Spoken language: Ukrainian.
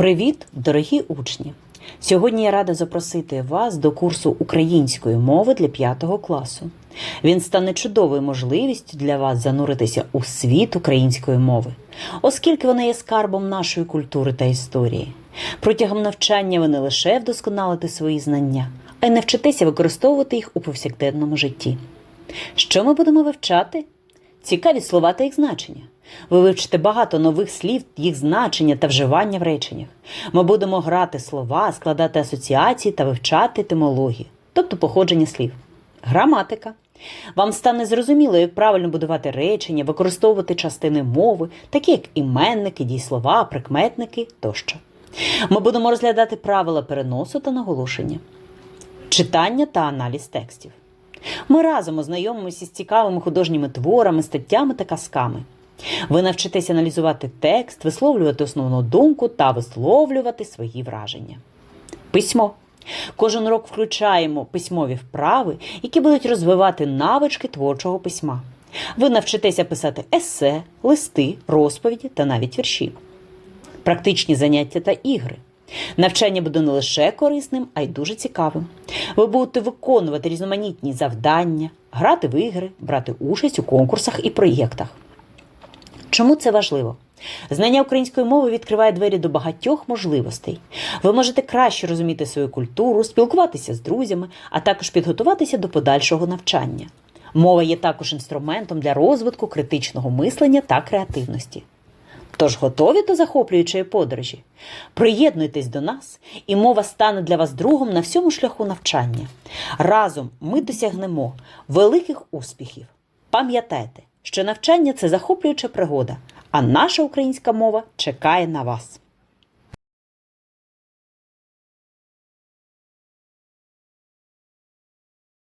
Привіт, дорогі учні! Сьогодні я рада запросити вас до курсу української мови для 5 класу. Він стане чудовою можливістю для вас зануритися у світ української мови, оскільки вона є скарбом нашої культури та історії. Протягом навчання ви не лише вдосконалите свої знання, а й навчитеся використовувати їх у повсякденному житті. Що ми будемо вивчати? Цікаві слова та їх значення. Ви вивчите багато нових слів, їх значення та вживання в реченнях. Ми будемо грати слова, складати асоціації та вивчати етимологію, тобто походження слів. Граматика. Вам стане зрозуміло, як правильно будувати речення, використовувати частини мови, такі як іменники, дійслова, прикметники тощо. Ми будемо розглядати правила переносу та наголошення, читання та аналіз текстів. Ми разом ознайомимося з цікавими художніми творами, статтями та казками. Ви навчитеся аналізувати текст, висловлювати основну думку та висловлювати свої враження. Письмо. Кожен урок включаємо письмові вправи, які будуть розвивати навички творчого письма. Ви навчитеся писати есе, листи, розповіді та навіть вірші. Практичні заняття та ігри. Навчання буде не лише корисним, а й дуже цікавим. Ви будете виконувати різноманітні завдання, грати в ігри, брати участь у конкурсах і проєктах. Чому це важливо? Знання української мови відкриває двері до багатьох можливостей. Ви можете краще розуміти свою культуру, спілкуватися з друзями, а також підготуватися до подальшого навчання. Мова є також інструментом для розвитку критичного мислення та креативності. Тож готові до захоплюючої подорожі? Приєднуйтесь до нас, і мова стане для вас другом на всьому шляху навчання. Разом ми досягнемо великих успіхів. Пам'ятайте, що навчання це захоплююча пригода, а наша українська мова чекає на вас.